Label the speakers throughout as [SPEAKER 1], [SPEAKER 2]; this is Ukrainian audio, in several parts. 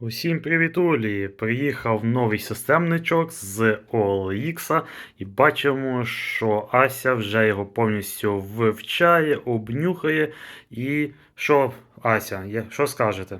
[SPEAKER 1] Усім привіт, Олі! Приїхав новий системничок з OLX і бачимо, що Ася вже його повністю вивчає, обнюхає. І що, Ася, що скажете?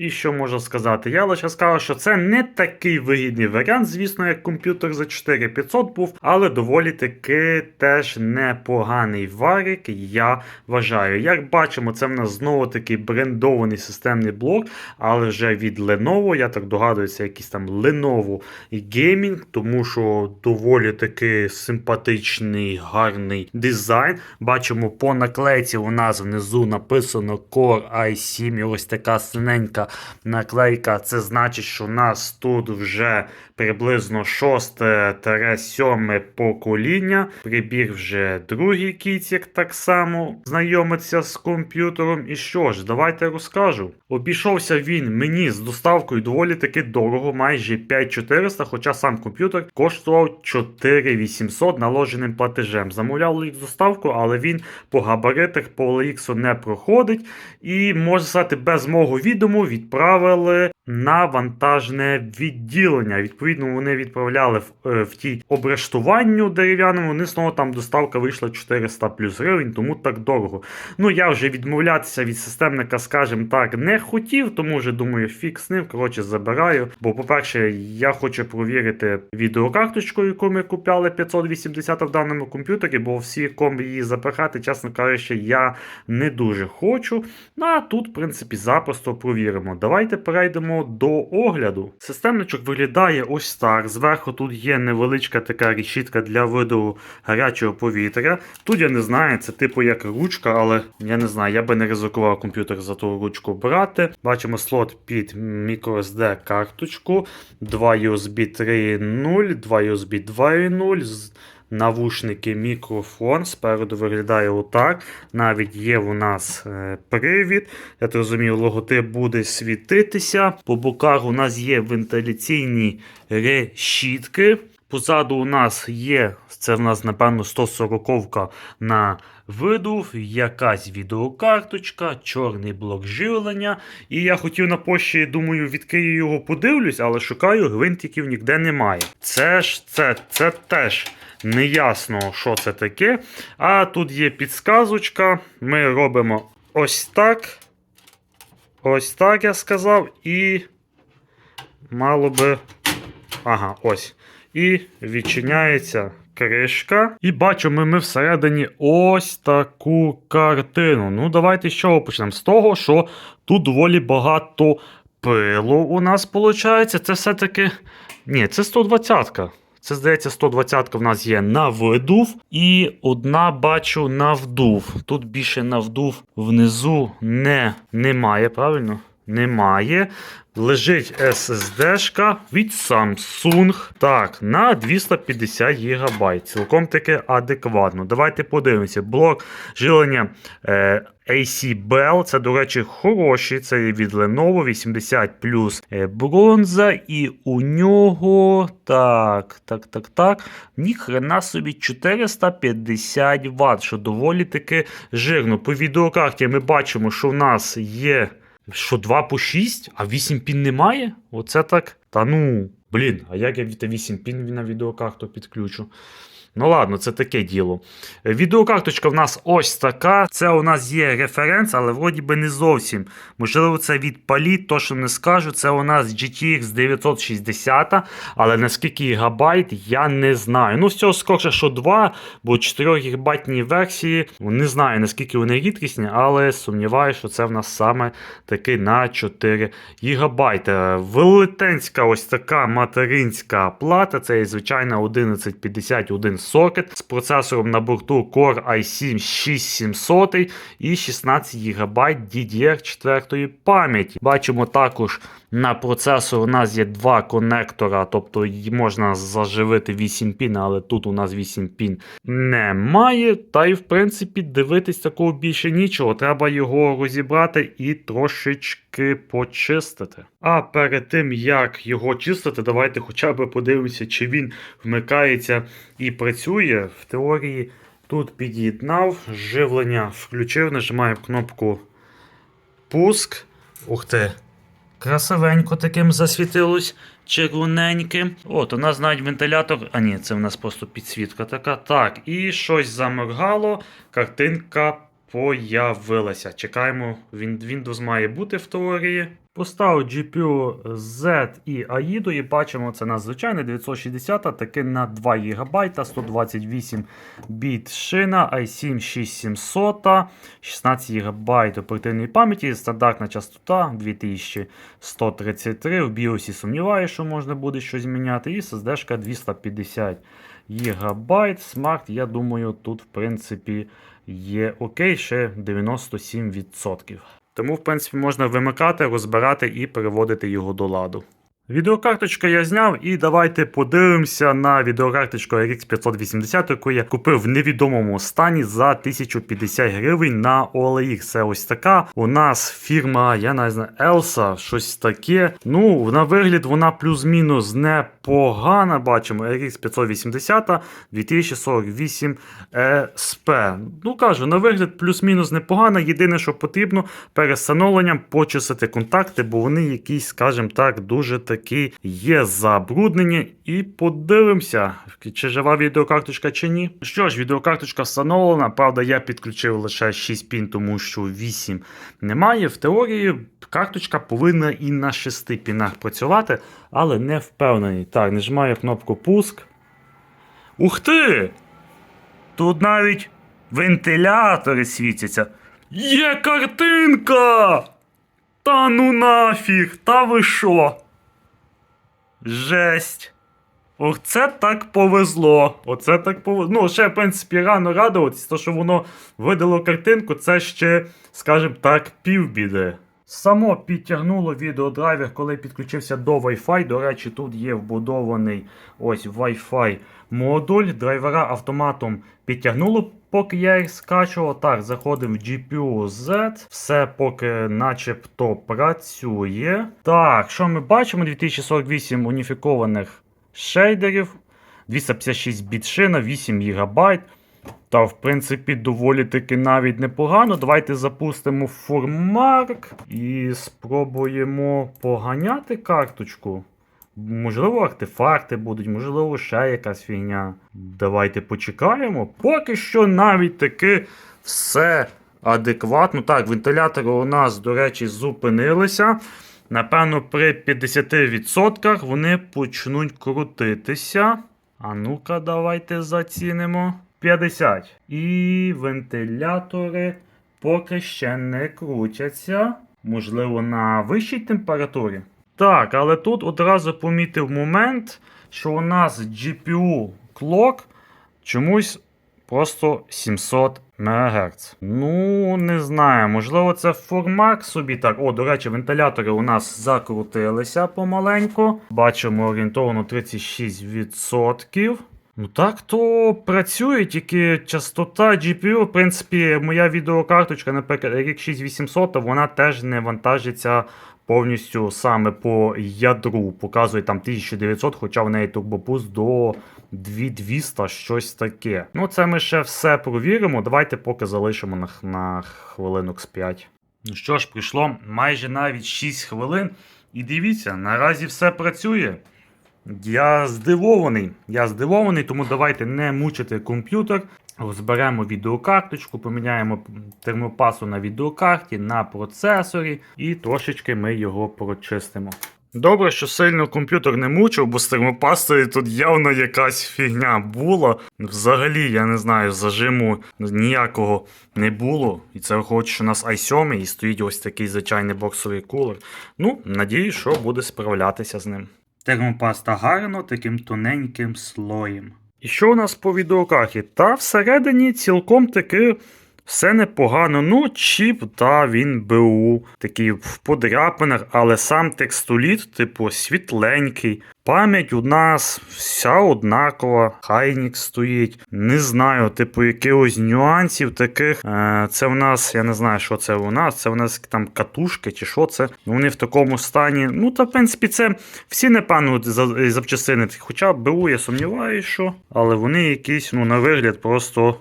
[SPEAKER 1] І що можу сказати? Я лише скажу, що це не такий вигідний варіант, звісно, як комп'ютер за 4500 був, але доволі таки теж непоганий варик, я вважаю. Як бачимо, це в нас знову такий брендований системний блок, але вже від Lenovo, я так догадуюся, якийсь там Lenovo Gaming, тому що доволі таки симпатичний, гарний дизайн. Бачимо по наклейці у нас внизу написано Core i7, і ось така синенька наклейка. Це значить, що у нас тут вже приблизно 6-7 покоління. Прибіг вже другий кіцік так само знайомиться з комп'ютером. І що ж, давайте розкажу. Обійшовся він мені з доставкою доволі таки дорого, майже 5400, хоча сам комп'ютер коштував 4800 наложеним платежем. Замовляв OLX доставку, але він по габаритах по OLX не проходить. І можна сказати, без мого відому відправили на вантажне відділення. Відповідно, вони відправляли в, е, в тій обрештуванню дерев'яному. Вони знову там доставка вийшла 400 плюс гривень, тому так дорого. Ну я вже відмовлятися від системника, скажімо так, не хотів, тому вже думаю, фік з ним. Коротше, забираю. Бо, по-перше, я хочу провірити відеокарточку, яку ми купляли 580 в даному комп'ютері, бо всі ком її запихати, чесно кажучи, я не дуже хочу. Ну а тут, в принципі, запросто провіримо. Давайте перейдемо до огляду. Системничок виглядає ось так. Зверху тут є невеличка така рішітка для виду гарячого повітря. Тут я не знаю, це типу як ручка, але я не знаю, я би не ризикував комп'ютер за ту ручку брати. Бачимо слот під microSD карточку, 2 USB 3.0, 2 USB 2.0. Навушники, мікрофон спереду виглядає отак. Навіть є у нас е, привід. Я так розумію, логотип буде світитися. По боках у нас є вентиляційні решітки. Позаду у нас є, це в нас, напевно, 140-ка на видув, якась відеокарточка, чорний блок живлення. І я хотів на пошті, думаю, відкрию його, подивлюсь, але шукаю, гвинтиків ніде немає. Це ж це, це теж неясно, що це таке. А тут є підсказочка. Ми робимо ось так. Ось так я сказав. І мало би. Ага, ось. І відчиняється кришка. І бачимо ми всередині ось таку картину. Ну, давайте з чого почнемо? З того, що тут доволі багато пилу у нас виходить. Це все-таки. Ні, це 120-ка. Це, здається, 120 в нас є на видув, і одна бачу на вдув. Тут більше на вдув внизу не, немає, правильно? Немає. Лежить SSD-шка від Samsung. Так, на 250 ГБ. Цілком таки адекватно. Давайте подивимося. Блок жилення е, AC Bell. Це, до речі, хороший. Це від Lenovo 80 плюс е, бронза. І у нього. Так, так, так, так. Ніхрена собі 450 Вт, що доволі таки жирно. По відеокарті ми бачимо, що в нас є. Що 2 по 6, а 8 пін немає? Оце так. Та ну, блін, а як я від 8 пін на відеокарту підключу? Ну ладно, це таке діло. Е, Відеокарточка в нас ось така. Це у нас є референс, але вроді би не зовсім. Можливо, це від Palit, то що не скажу. Це у нас GTX 960, але наскільки гігабайт, я не знаю. Ну, з цього скорше, що 2, бо 4 гігабайтні версії. Не знаю, наскільки вони рідкісні, але сумніваюся, що це в нас саме таки на 4 гігабайта. Велетенська ось така материнська плата. Це звичайна 1151 сокет з процесором на борту Core i7 6700 і 16 ГБ DDR4 пам'яті. Бачимо також на процесор у нас є два конектора, тобто можна заживити 8 пін, але тут у нас 8 пін немає. Та й в принципі дивитись такого більше нічого. Треба його розібрати і трошечки почистити. А перед тим як його чистити, давайте хоча б подивимося, чи він вмикається і працює. В теорії тут під'єднав, живлення включив, нажимаємо кнопку пуск. Ух ти. красивенько таким засвітилось червоненьким. От, у нас навіть вентилятор. А ні, це в нас просто підсвітка така. Так, і щось заморгало, картинка появилася. Чекаємо, Windows має бути в теорії. Поставив GPU Z і AIDO і бачимо, це надзвичайне 960, таки на 2 ГБ, 128 біт шина, i7 6700, 16 ГБ оперативної пам'яті, стандартна частота 2133. В BIOS сумніваюся, що можна буде щось зміняти. І SSD 250 ГБ. Smart, я думаю, тут в принципі є окей, ще 97%. Тому, в принципі, можна вимикати, розбирати і переводити його до ладу. Відеокарточку я зняв, і давайте подивимося на відеокарточку RX 580, яку я купив в невідомому стані за 1050 гривень на OLX. Це ось така. У нас фірма, я не знаю, Elsa, щось таке. Ну, на вигляд вона плюс-мінус непогана. Бачимо RX 580 2048 SP. Ну кажу, на вигляд плюс-мінус непогана. Єдине, що потрібно перед встановленням почистити контакти, бо вони якісь, скажімо так, дуже такі є забруднені. І подивимося, чи жива відеокарточка чи ні. Що ж, відеокарточка встановлена. Правда, я підключив лише 6 пін, тому що 8 немає. В теорії карточка повинна і на 6 пінах працювати, але не впевнений. Так, нажимаю кнопку пуск. Ух ти! Тут навіть вентилятори світяться. Є картинка! Та ну нафіг, та ви що? Жесть. Ох, це так повезло. Оце так повезло. Ну, ще, в принципі, рано радуватись, то що воно видало картинку, це ще, скажімо так, півбіди. Само підтягнуло відеодрайвер, коли підключився до Wi-Fi. До речі, тут є вбудований ось Wi-Fi модуль. Драйвера автоматом підтягнуло, поки я їх скачував. Так, заходимо в GPU Z. Все поки начебто працює. Так, що ми бачимо? 2048 уніфікованих шейдерів, 256 біт шина, 8 ГБ. Та, в принципі, доволі таки навіть непогано. Давайте запустимо формарк і спробуємо поганяти карточку. Можливо, артефакти будуть, можливо, ще якась фігня. Давайте почекаємо. Поки що навіть таки все адекватно. Так, вентилятори у нас, до речі, зупинилися. Напевно, при 50% вони почнуть крутитися. А ну-ка, давайте зацінимо. 50. І вентилятори поки ще не крутяться. Можливо, на вищій температурі. Так, але тут одразу помітив момент, що у нас GPU clock чомусь просто 700 МГц. Ну, не знаю, можливо, це формак собі так. О, до речі, вентилятори у нас закрутилися помаленьку. Бачимо орієнтовно 36%. Ну так то працює, тільки частота GPU, в принципі, моя відеокарточка, наприклад, RX 6800, вона теж не вантажиться повністю саме по ядру. Показує там 1900, хоча в неї турбопуст до 2200, щось таке. Ну, це ми ще все провіримо. Давайте поки залишимо на, на хвилинок з 5. Ну що ж, прийшло майже навіть 6 хвилин. І дивіться, наразі все працює. Я здивований. Я здивований, тому давайте не мучити комп'ютер. Розберемо відеокарточку, поміняємо термопасу на відеокарті, на процесорі, і трошечки ми його прочистимо. Добре, що сильно комп'ютер не мучив, бо з термопастою тут явно якась фігня була. Взагалі, я не знаю, зажиму ніякого не було. І це виходить, що у нас i7 і стоїть ось такий звичайний боксовий кулер. Ну, надіюсь, що буде справлятися з ним. Термопаста гарно таким тоненьким слоєм. І що у нас по відеокарті? Та всередині цілком таки все непогано. Ну, чіп, та він БУ, такий в подряпинах, але сам текстоліт, типу, світленький. Пам'ять у нас вся однакова, хайнік стоїть. Не знаю, типу, якихось нюансів таких. Е, це в нас, я не знаю, що це у нас. Це в нас там катушки чи що це. Ну, Вони в такому стані. Ну, та в принципі, це всі, напевно, за- запчастини. Хоча БУ, я сумніваюся, що. Але вони якісь, ну, на вигляд, просто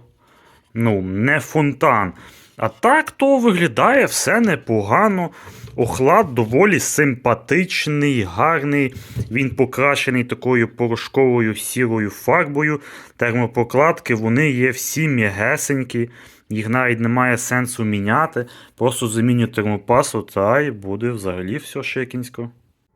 [SPEAKER 1] ну, не фонтан. А так то виглядає все непогано. Охлад доволі симпатичний, гарний. Він покрашений такою порошковою сірою фарбою. Термопрокладки вони є всі м'ягесенькі. Їх навіть немає сенсу міняти. Просто заміню термопасу та й буде взагалі все шикінсько.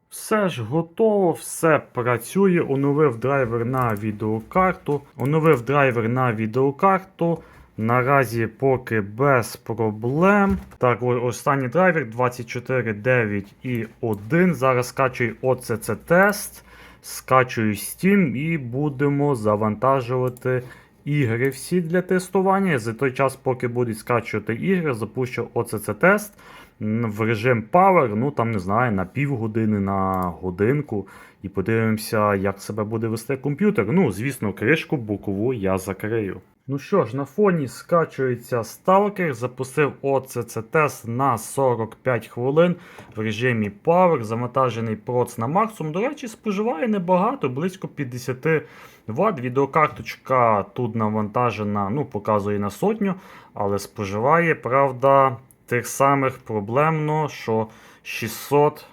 [SPEAKER 1] Все ж готово, все працює. Оновив драйвер на відеокарту. Оновив драйвер на відеокарту. Наразі поки без проблем. Так, останній драйвер 24.9 і 1. Зараз скачую OCC тест, скачую Steam і будемо завантажувати ігри всі для тестування. За той час, поки будуть скачувати ігри, запущу OCC тест в режим Power, ну там не знаю, на півгодини, на годинку. І подивимося, як себе буде вести комп'ютер. Ну, звісно, кришку бокову я закрию. Ну що ж, на фоні скачується Stalker, запустив OCC тест на 45 хвилин в режимі Power, завантажений проц на максимум. До речі, споживає небагато, близько 50 Вт. Відеокарточка тут навантажена, ну, показує на сотню, але споживає, правда, тих самих проблемно, що 600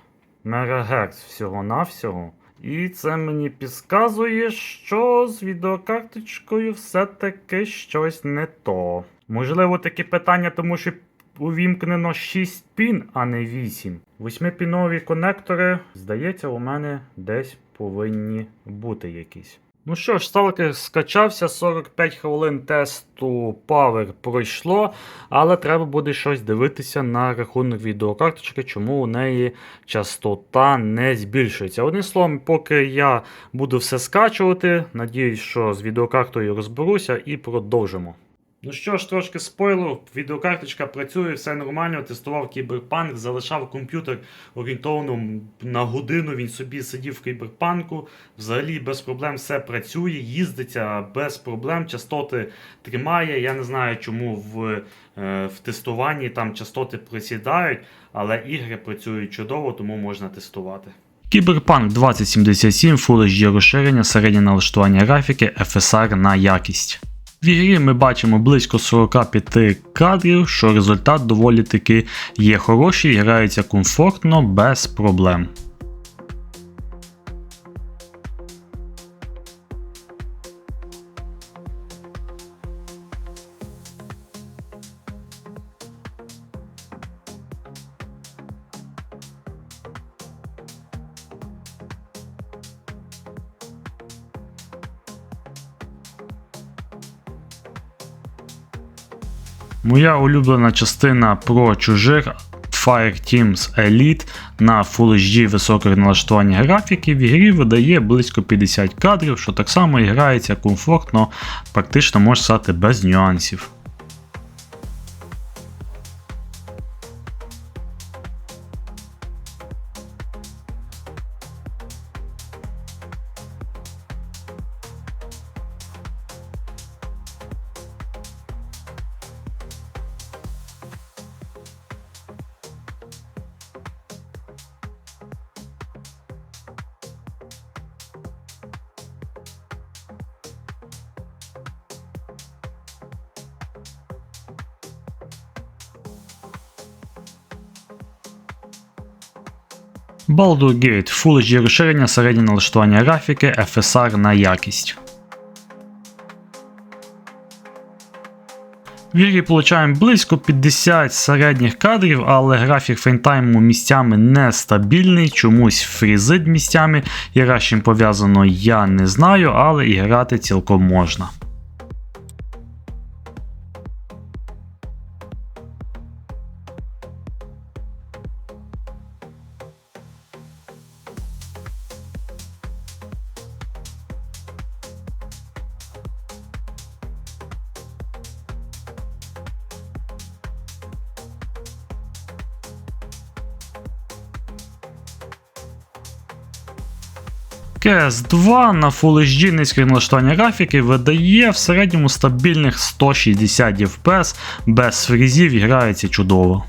[SPEAKER 1] МГц всього-навсього. І це мені підказує, що з відеокарточкою все-таки щось не то. Можливо, таке питання, тому що увімкнено 6 пін, а не 8. Восьмипінові конектори, здається, у мене десь повинні бути якісь. Ну що ж, сталкер скачався, 45 хвилин тесту Power пройшло, але треба буде щось дивитися на рахунок відеокарточки, чому у неї частота не збільшується. Одним словом, поки я буду все скачувати, надіюсь, що з відеокартою розберуся і продовжимо. Ну що ж, трошки спойлеру, відеокарточка працює, все нормально. Тестував кіберпанк, залишав комп'ютер орієнтовно на годину. Він собі сидів в кіберпанку. Взагалі без проблем все працює, їздиться без проблем, частоти тримає. Я не знаю, чому в, е, в тестуванні там частоти присідають, але ігри працюють чудово, тому можна тестувати. Кіберпанк 2077 Full HD розширення, середнє налаштування графіки, FSR на якість. В ігрі ми бачимо близько 45 кадрів, що результат доволі таки є хороший, грається комфортно, без проблем. Моя улюблена частина про чужих Fireteams Elite на Full HD високих налаштування графіки в ігрі видає близько 50 кадрів, що так само і грається комфортно, практично можна стати без нюансів. Baldur Gate Full HD розширення, середнє налаштування графіки, FSR на якість. В ігрі получаємо близько 50 середніх кадрів, але графік фреймтайму місцями нестабільний, чомусь фрізить місцями. І чим пов'язано я не знаю, але і грати цілком можна. Cs 2 на Full HD низьке налаштування графіки видає в середньому стабільних 160 FPS без фрізів і грається чудово.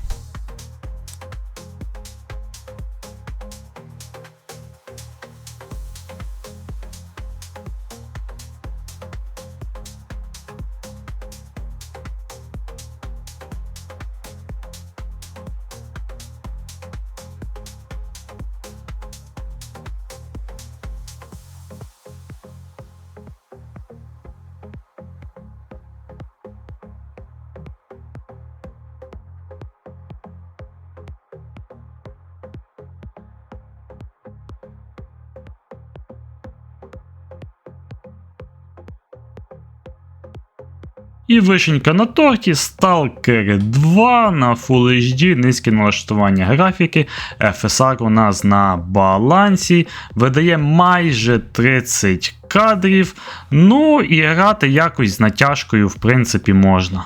[SPEAKER 1] І вишенька на торті Stalker 2 на Full HD, низьке налаштування графіки. FSR у нас на балансі. Видає майже 30 кадрів. Ну і грати якось з натяжкою, в принципі, можна.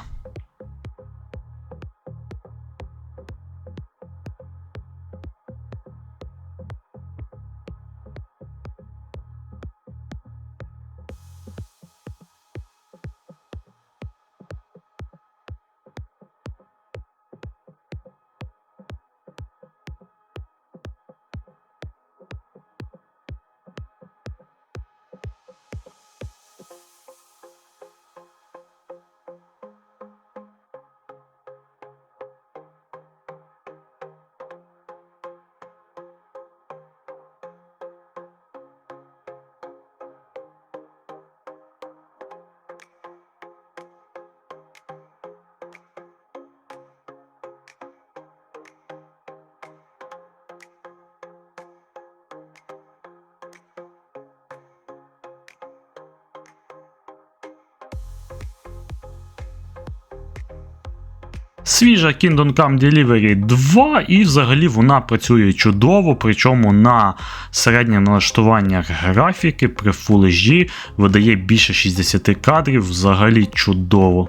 [SPEAKER 1] Свіжа Kingdom Come Delivery 2, і взагалі вона працює чудово, причому на середнє налаштуваннях графіки при Full HD видає більше 60 кадрів, взагалі чудово.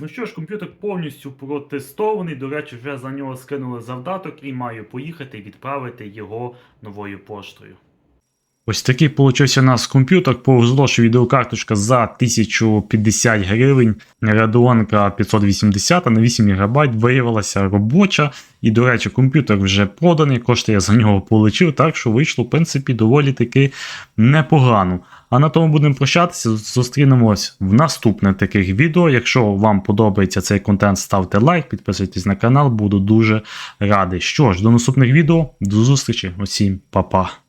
[SPEAKER 1] Ну що ж, комп'ютер повністю протестований. До речі, вже за нього скинули завдаток і маю поїхати відправити його новою поштою. Ось такий получився у нас комп'ютер. Повезло, що відеокарточка за 1050 гривень. Radeon 580 на 8 ГБ виявилася робоча. І, до речі, комп'ютер вже проданий, кошти я за нього получив, так що вийшло, в принципі, доволі таки непогано. А на тому будемо прощатися. Зустрінемось в наступних таких відео. Якщо вам подобається цей контент, ставте лайк, підписуйтесь на канал, буду дуже радий. Що ж, до наступних відео, до зустрічі, усім па-па.